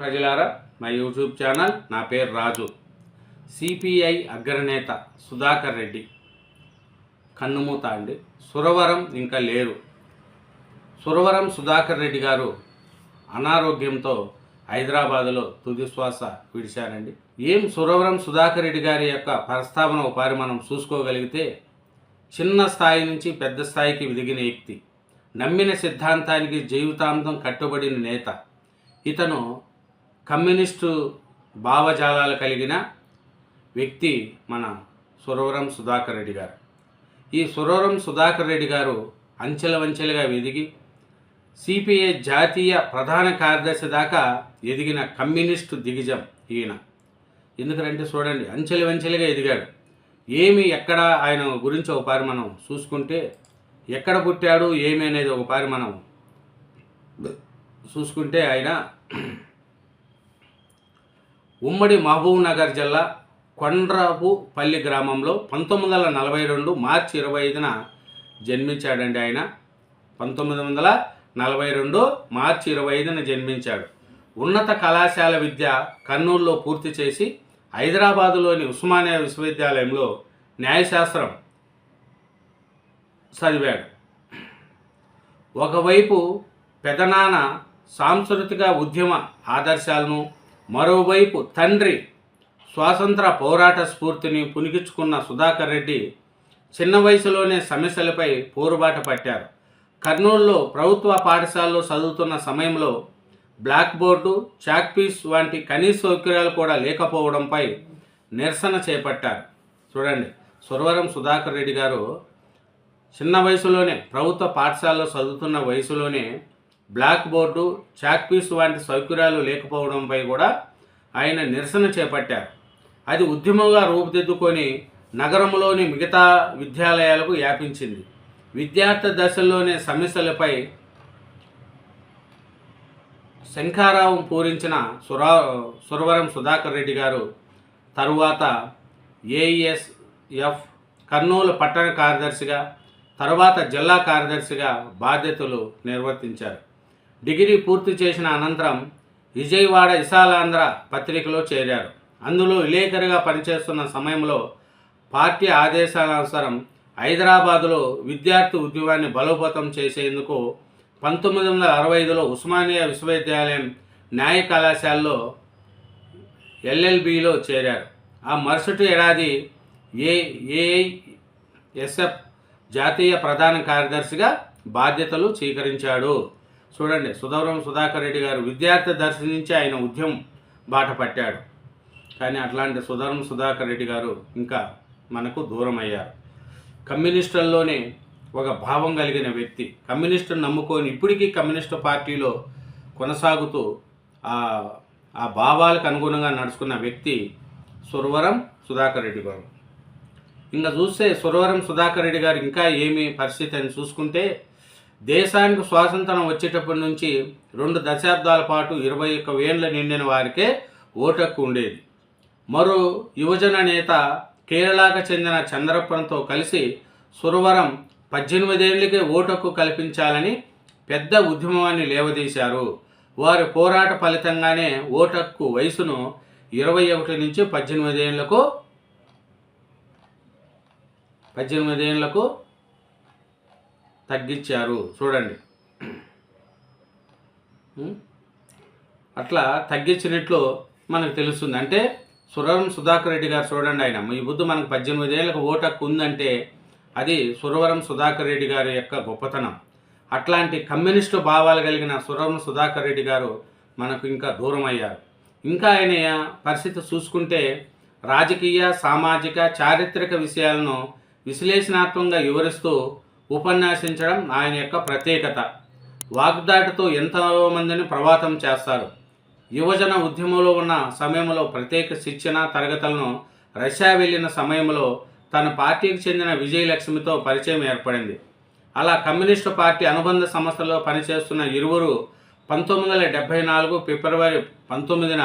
ప్రజలారా మా YouTube channel నా పేరు రాజు. సిపిఐ అగ్రనేత సుధాకర్ రెడ్డి. కన్నుమూత అండి. సురవరం ఇంకా లేరు. సురవరం సుధాకర్ రెడ్డి గారు అనారోగ్యంతో హైదరాబాదులో తుది శ్వాస విడిచారండి. ఏం సురవరం సుధాకర్ రెడ్డి గారి యొక్క ప్రస్తావన ఒకసారి మనం చూసుకోగలిగితే చిన్న స్థాయి నుంచి పెద్ద స్థాయికి ఎదిగిన వ్యక్తి నమ్మిన సిద్ధాంతానికి జీవితాంతం కట్టుబడిన నేత. ఇతను కమ్యూనిస్టు భావజాలాలు కలిగిన వ్యక్తి మన సురవరం సుధాకర్ రెడ్డి గారు. ఈ సురవరం సుధాకర్ రెడ్డి గారు అంచెలవంచెలుగా ఎదిగి సిపిఐ జాతీయ ప్రధాన కార్యదర్శి దాకా ఎదిగిన కమ్యూనిస్టు దిగ్గజం ఈయన. ఎందుకంటే చూడండి అంచెలవంచెలుగా ఎదిగాడు. ఏమి ఎక్కడ ఆయన గురించి ఒకసారి మనం చూసుకుంటే ఎక్కడ పుట్టాడు ఏమి అనేది ఒకసారి మనం చూసుకుంటే ఆయన ఉమ్మడి మహబూబ్నగర్ జిల్లా కొండ్రాపుపల్లి గ్రామంలో పంతొమ్మిది వందల నలభై రెండు మార్చి ఇరవై ఐదున జన్మించాడండి ఆయన. పంతొమ్మిది వందల నలభై రెండు మార్చి ఇరవై ఐదున జన్మించాడు. ఉన్నత కళాశాల విద్య కర్నూలులో పూర్తి చేసి హైదరాబాదులోని ఉస్మానియా విశ్వవిద్యాలయంలో న్యాయశాస్త్రం చదివాడు. ఒకవైపు పెదనాన్న సాంస్కృతిక ఉద్యమ ఆదర్శాలను మరోవైపు తండ్రి స్వాతంత్ర పోరాట స్ఫూర్తిని పునిగించుకున్న సుధాకర్ రెడ్డి చిన్న వయసులోనే సమస్యలపై పోరుబాట పట్టారు. కర్నూలులో ప్రభుత్వ పాఠశాలలో చదువుతున్న సమయంలో బ్లాక్ బోర్డు చాక్ పీస్ వంటి కనీస సౌకర్యాలు కూడా లేకపోవడంపై నిరసన చేపట్టారు. చూడండి సురవరం సుధాకర్ రెడ్డి గారు చిన్న వయసులోనే ప్రభుత్వ పాఠశాలలో చదువుతున్న వయసులోనే బ్లాక్ బోర్డు చాక్ పీస్ వంటి సౌకర్యాలు లేకపోవడంపై కూడా ఆయన నిరసన చేపట్టారు. అది ఉద్యమంగా రూపుదిద్దుకొని నగరంలోని మిగతా విద్యాలయాలకు వ్యాపించింది. విద్యార్థి దశల్లోనే సమస్యలపై శంఖారావం పూరించిన సురా సురవరం సుధాకర్ రెడ్డి గారు తరువాత ఏఎస్ఎఫ్ కర్నూలు పట్టణ కార్యదర్శిగా తర్వాత జిల్లా కార్యదర్శిగా బాధ్యతలు నిర్వర్తించారు. డిగ్రీ పూర్తి చేసిన అనంతరం విజయవాడ విశాలాంధ్ర పత్రికలో చేరారు. అందులో విలేకరిగా పనిచేస్తున్న సమయంలో పార్టీ ఆదేశానుసారం హైదరాబాదులో విద్యార్థి ఉద్యమాన్ని బలోపేతం చేసేందుకు పంతొమ్మిది వందల అరవై ఐదులో ఉస్మానియా విశ్వవిద్యాలయం న్యాయ కళాశాలలో ఎల్ఎల్బిలో చేరారు. ఆ మరుసటి ఏడాది ఏ ఏఐఎస్ఎఫ్ జాతీయ ప్రధాన కార్యదర్శిగా బాధ్యతలు స్వీకరించాడు. చూడండి సుధవరం సుధాకర్ రెడ్డి గారు విద్యార్థి దర్శి నుంచి ఆయన ఉద్యమం బాట పట్టాడు. కానీ అట్లాంటి సుధవరం సుధాకర్ రెడ్డి గారు ఇంకా మనకు దూరం అయ్యారు కమ్యూనిస్టుల్లోనే ఒక భావం కలిగిన వ్యక్తి. కమ్యూనిస్టును నమ్ముకొని ఇప్పటికీ కమ్యూనిస్టు పార్టీలో కొనసాగుతూ ఆ ఆ భావాలకు అనుగుణంగా నడుచుకున్న వ్యక్తి సురవరం సుధాకర్ రెడ్డి గారు. ఇంకా చూస్తే సురవరం సుధాకర్ రెడ్డి గారు ఇంకా ఏమి పరిస్థితి అని చూసుకుంటే దేశానికి స్వాతంత్రం వచ్చేటప్పటి నుంచి రెండు దశాబ్దాల పాటు ఇరవై ఒక్క వేండ్ల నిండిన వారికే ఓటక్కు ఉండేది. మరో యువజన నేత కేరళకు చెందిన చంద్రప్పన్తో కలిసి సురవరం పద్దెనిమిదేళ్ళకే ఓటక్కు కల్పించాలని పెద్ద ఉద్యమాన్ని లేవదీశారు. వారి పోరాట ఫలితంగానే ఓటక్కు వయసును ఇరవై ఒకటి నుంచి పద్దెనిమిదేళ్ళకు పద్దెనిమిదేళ్ళకు పద్దెనిమిది తగ్గించారు. చూడండి. అట్లా తగ్గించినట్లు మనకు తెలుస్తుంది. అంటే సురవరం సుధాకర్ రెడ్డి గారు చూడండి ఆయన. ఈ బుద్ధు మనకు పద్దెనిమిది ఏళ్ళకు ఓటు హక్కు ఉందంటే అది సురవరం సుధాకర్ రెడ్డి గారి యొక్క గొప్పతనం. అట్లాంటి కమ్యూనిస్టు భావాలు కలిగిన సురవరం సుధాకర్ రెడ్డి గారు మనకు ఇంకా దూరం అయ్యారు ఇంకా ఆయన పరిస్థితి చూసుకుంటే రాజకీయ సామాజిక చారిత్రక విషయాలను విశ్లేషణాత్మకంగా వివరిస్తూ ఉపన్యాసించడం ఆయన యొక్క ప్రత్యేకత. వాగ్దాటితో ఎంతో మందిని ప్రవాతం చేస్తారు? యువజన ఉద్యమంలో ఉన్న సమయంలో ప్రత్యేక శిక్షణ తరగతులను రష్యా వెళ్ళిన సమయంలో తన పార్టీకి చెందిన విజయలక్ష్మితో పరిచయం ఏర్పడింది. అలా కమ్యూనిస్టు పార్టీ అనుబంధ సంస్థలో పనిచేస్తున్న ఇరువురు పంతొమ్మిది వందల డెబ్బై నాలుగు ఫిబ్రవరి పంతొమ్మిదిన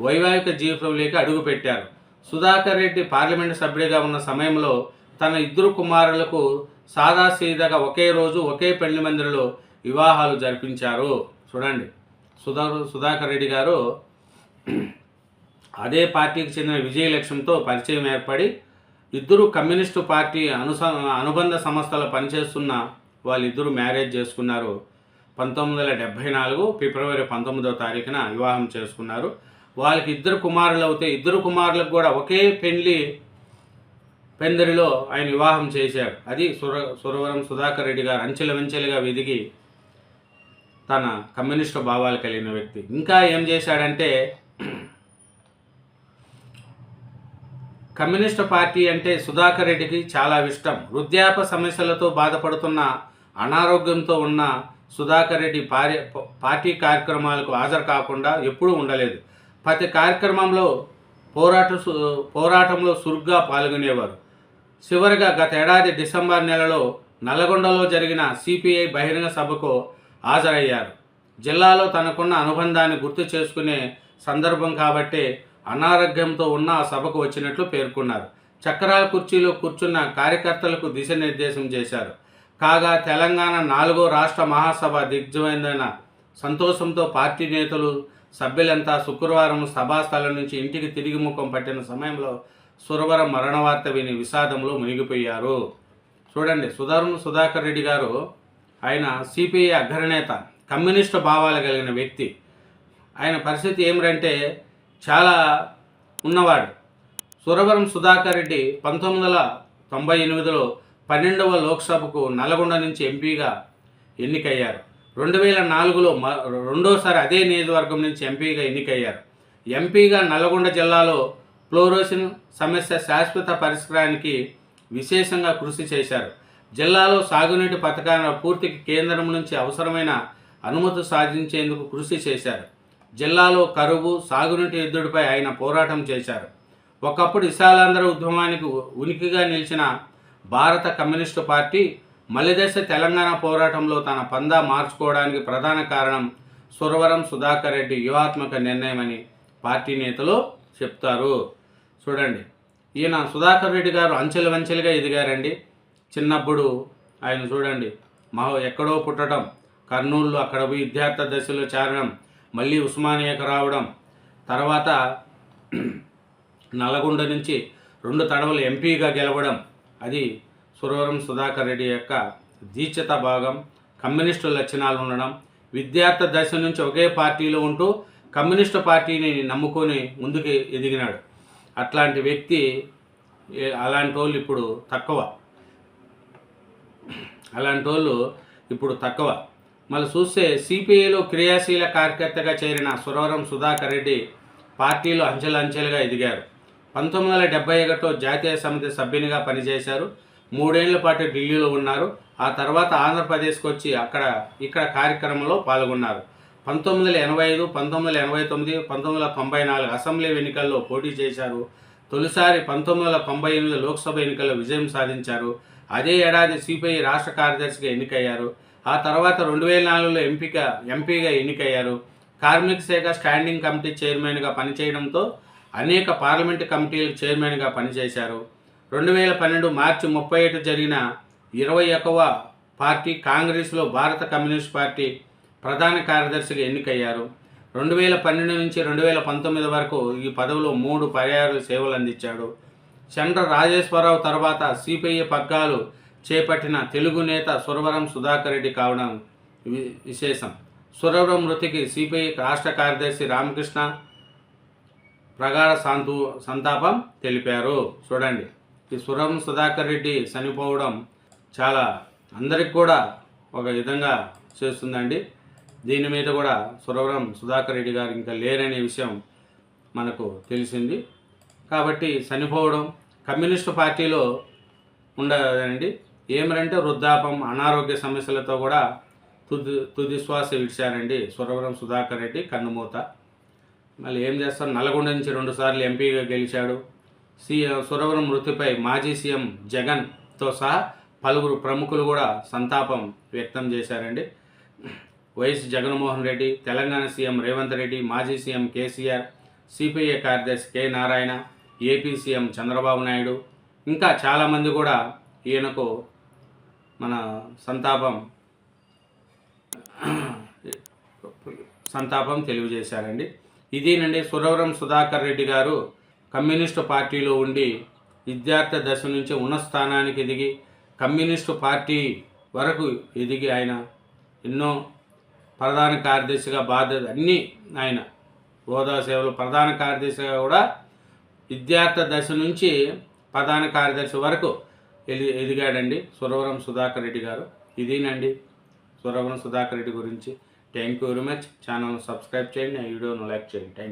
వైవాహిక జీవితంలోకి అడుగుపెట్టారు. సుధాకర్ రెడ్డి పార్లమెంటు సభ్యుడిగా ఉన్న సమయంలో తన ఇద్దరు కుమారులకు సాదాసీదాగా ఒకే రోజు ఒకే పెళ్ళి మందిరంలో వివాహాలు జరిపించారు. చూడండి. సుధా సుధాకర్ రెడ్డి గారు అదే పార్టీకి చెందిన విజయలక్ష్యంతో పరిచయం ఏర్పడి ఇద్దరు కమ్యూనిస్టు పార్టీ అనుస అనుబంధ సంస్థలు పనిచేస్తున్న వాళ్ళిద్దరూ మ్యారేజ్ చేసుకున్నారు. పంతొమ్మిది వందల డెబ్భై నాలుగు ఫిబ్రవరి పంతొమ్మిదో తారీఖున వివాహం చేసుకున్నారు. వాళ్ళకి ఇద్దరు కుమారులు అవుతే ఇద్దరు కుమారులకు కూడా ఒకే పెళ్ళి పెందరిలో ఆయన వివాహం చేశారు అది సుర సురవరం సుధాకర్ రెడ్డి గారు అంచెల వెంచెలుగా వెదిగి తన కమ్యూనిస్టు భావాలు కలిగిన వ్యక్తి. ఇంకా ఏం చేశాడంటే కమ్యూనిస్టు పార్టీ అంటే సుధాకర్ రెడ్డికి చాలా ఇష్టం. వృద్ధాప సమస్యలతో బాధపడుతున్న అనారోగ్యంతో ఉన్న సుధాకర్ రెడ్డి పార్య పార్టీ కార్యక్రమాలకు హాజరు కాకుండా ఎప్పుడూ ఉండలేదు. ప్రతి కార్యక్రమంలో పోరాట పోరాటంలో చురుగ్గా పాల్గొనేవారు. చివరిగా గత ఏడాది డిసెంబర్ నెలలో నల్గొండలో జరిగిన సిపిఐ బహిరంగ సభకు హాజరయ్యారు. జిల్లాలో తనకున్న అనుబంధాన్ని గుర్తు చేసుకునే సందర్భం కాబట్టి అనారోగ్యంతో ఉన్న ఆ సభకు వచ్చినట్లు పేర్కొన్నారు. చక్రాల కుర్చీలో కూర్చున్న కార్యకర్తలకు దిశానిర్దేశం చేశారు. కాగా తెలంగాణ నాలుగో రాష్ట్ర మహాసభ దిగ్జమైందన్న సంతోషంతో పార్టీ నేతలు సభ్యులంతా శుక్రవారం సభాస్థలం నుంచి ఇంటికి తిరిగి ముఖం పట్టిన సమయంలో సురవరం మరణ వార్త విని విషాదంలో మునిగిపోయారు. చూడండి సుధర్మ సుధాకర్ రెడ్డి గారు ఆయన సిపిఐ అగ్రనేత కమ్యూనిస్టు భావాలు కలిగిన వ్యక్తి. ఆయన పరిస్థితి ఏమిటంటే చాలా ఉన్నవాడు. సురవరం సుధాకర్ రెడ్డి పంతొమ్మిది వందల తొంభై ఎనిమిదిలో పన్నెండవ లోక్సభకు నల్గొండ నుంచి ఎంపీగా ఎన్నికయ్యారు. రెండు వేల నాలుగులో మ రెండోసారి అదే నియోజకవర్గం నుంచి ఎంపీగా ఎన్నికయ్యారు. ఎంపీగా నల్గొండ జిల్లాలో ఫ్లోరోసిన్ సమస్య శాశ్వత పరిష్కారానికి విశేషంగా కృషి చేశారు. జిల్లాలో సాగునీటి పథకాల పూర్తికి కేంద్రం నుంచి అవసరమైన అనుమతి సాధించేందుకు కృషి చేశారు. జిల్లాలో కరువు సాగునీటి ఎద్దుడిపై ఆయన పోరాటం చేశారు. ఒకప్పుడు విశాలాంధ్ర ఉద్యమానికి ఉనికిగా నిలిచిన భారత కమ్యూనిస్టు పార్టీ మలిదశ తెలంగాణ పోరాటంలో తన పందా మార్చుకోవడానికి ప్రధాన కారణం సురవరం సుధాకర్ రెడ్డి వ్యూహాత్మక నిర్ణయమని పార్టీ నేతలు చెప్తారు. చూడండి. ఈయన సుధాకర్ రెడ్డి గారు అంచెలు వంచెలుగా ఎదిగారండి. చిన్నప్పుడు ఆయన చూడండి. మహో ఎక్కడో పుట్టడం కర్నూలు అక్కడ పోయి విద్యార్థి దశలో చేరడం మళ్ళీ ఉస్మానియాకు రావడం తర్వాత నల్గొండ నుంచి రెండు తడవలు ఎంపీగా గెలవడం అది సురవరం సుధాకర్ రెడ్డి యొక్క దీక్షత భాగం. కమ్యూనిస్టు లక్షణాలు ఉండడం విద్యార్థి దశ నుంచి ఒకే పార్టీలో ఉంటూ కమ్యూనిస్టు పార్టీని నమ్ముకొని ముందుకు ఎదిగినాడు. అట్లాంటి వ్యక్తి అలాంటి వాళ్ళు ఇప్పుడు తక్కువ. అలాంటి వాళ్ళు ఇప్పుడు తక్కువ. మళ్ళీ చూస్తే సిపిఐలో క్రియాశీల కార్యకర్తగా చేరిన సురవరం సుధాకర్ రెడ్డి పార్టీలో అంచెలంచెలుగా ఎదిగారు. పంతొమ్మిది వందల డెబ్బై ఒకటిలో జాతీయ సమితి సభ్యునిగా పనిచేశారు. మూడేళ్ళ పాటు ఢిల్లీలో ఉన్నారు. ఆ తర్వాత ఆంధ్రప్రదేశ్కి వచ్చి అక్కడ ఇక్కడ కార్యక్రమంలో పాల్గొన్నారు. పంతొమ్మిది వందల ఎనభై ఐదు పంతొమ్మిది వందల ఎనభై తొమ్మిది పంతొమ్మిది వందల తొంభై నాలుగు అసెంబ్లీ ఎన్నికల్లో పోటీ చేశారు. తొలిసారి పంతొమ్మిది వందల తొంభై ఎనిమిది లోక్సభ ఎన్నికల్లో విజయం సాధించారు. అదే ఏడాది సిపిఐ రాష్ట్ర కార్యదర్శిగా ఎన్నికయ్యారు. ఆ తర్వాత రెండు వేల నాలుగులో ఎంపిక ఎంపీగా ఎన్నికయ్యారు. కార్మిక శాఖ స్టాండింగ్ కమిటీ చైర్మన్గా పనిచేయడంతో అనేక పార్లమెంటు కమిటీలకు చైర్మన్గా పనిచేశారు. రెండు వేల పన్నెండు మార్చి ముప్పై ఏడు జరిగిన ఇరవై ఒకవ పార్టీ కాంగ్రెస్లో భారత కమ్యూనిస్ట్ పార్టీ ప్రధాన కార్యదర్శిగా ఎన్నికయ్యారు. రెండు వేల పన్నెండు నుంచి రెండు వేల పంతొమ్మిది వరకు ఈ పదవిలో మూడు పర్యాయాలు సేవలు అందించాడు. చంద్ర రాజేశ్వరరావు తర్వాత సిపిఐ పగ్గాలు చేపట్టిన తెలుగు నేత సురవరం సుధాకర్ రెడ్డి కావడం విశేషం. సురవరం మృతికి సిపిఐ రాష్ట్ర కార్యదర్శి రామకృష్ణ ప్రగాఢ శాంతు సంతాపం తెలిపారు. చూడండి. ఈ సురవరం సుధాకర్ రెడ్డి చనిపోవడం చాలా అందరికి కూడా ఒక విధంగా చేస్తుందండి. దీని మీద కూడా సురవరం సుధాకర్ రెడ్డి గారు ఇంకా లేరనే విషయం మనకు తెలిసింది. కాబట్టి చనిపోవడం కమ్యూనిస్టు పార్టీలో ఉండదండి. ఏమరంటే వృద్ధాపం అనారోగ్య సమస్యలతో కూడా తుది తుది శ్వాస విడిచారండి సురవరం సుధాకర్ రెడ్డి కన్నుమూత. మళ్ళీ ఏం చేస్తారు? నల్గొండ నుంచి రెండుసార్లు ఎంపీగా గెలిచాడు. సీఎం సురవరం మృతిపై మాజీ సీఎం జగన్తో సహా పలువురు ప్రముఖులు కూడా సంతాపం వ్యక్తం చేశారండి. వైఎస్ జగన్మోహన్ రెడ్డి తెలంగాణ సీఎం రేవంత్ రెడ్డి మాజీ సీఎం కేసీఆర్ సిపిఐ కార్యదర్శి K Narayana AP CM Chandrababu Naidu ఇంకా చాలామంది కూడా ఈయనకు మన సంతాపం సంతాపం తెలియజేశారండి. ఇదేనండి సురవరం సుధాకర్ రెడ్డి గారు కమ్యూనిస్టు పార్టీలో ఉండి విద్యార్థి దశ నుంచి ఉన్న స్థానానికి ఎదిగి కమ్యూనిస్టు పార్టీ వరకు ఎదిగి ఆయన ఎన్నో ప్రధాన కార్యదర్శిగా బాధ్యత అన్నీ ఆయన హోదా సేవలు ప్రధాన కార్యదర్శిగా కూడా విద్యార్థి దశ నుంచి ప్రధాన కార్యదర్శి వరకు ఎది ఎదిగాడండి. సురవరం సుధాకర్ రెడ్డి గారు. ఇదేనండి. సురవరం సుధాకర్ రెడ్డి గురించి. Thank you very much. ఛానల్ను సబ్స్క్రైబ్ చేయండి. ఆ వీడియోను లైక్ చేయండి. థ్యాంక్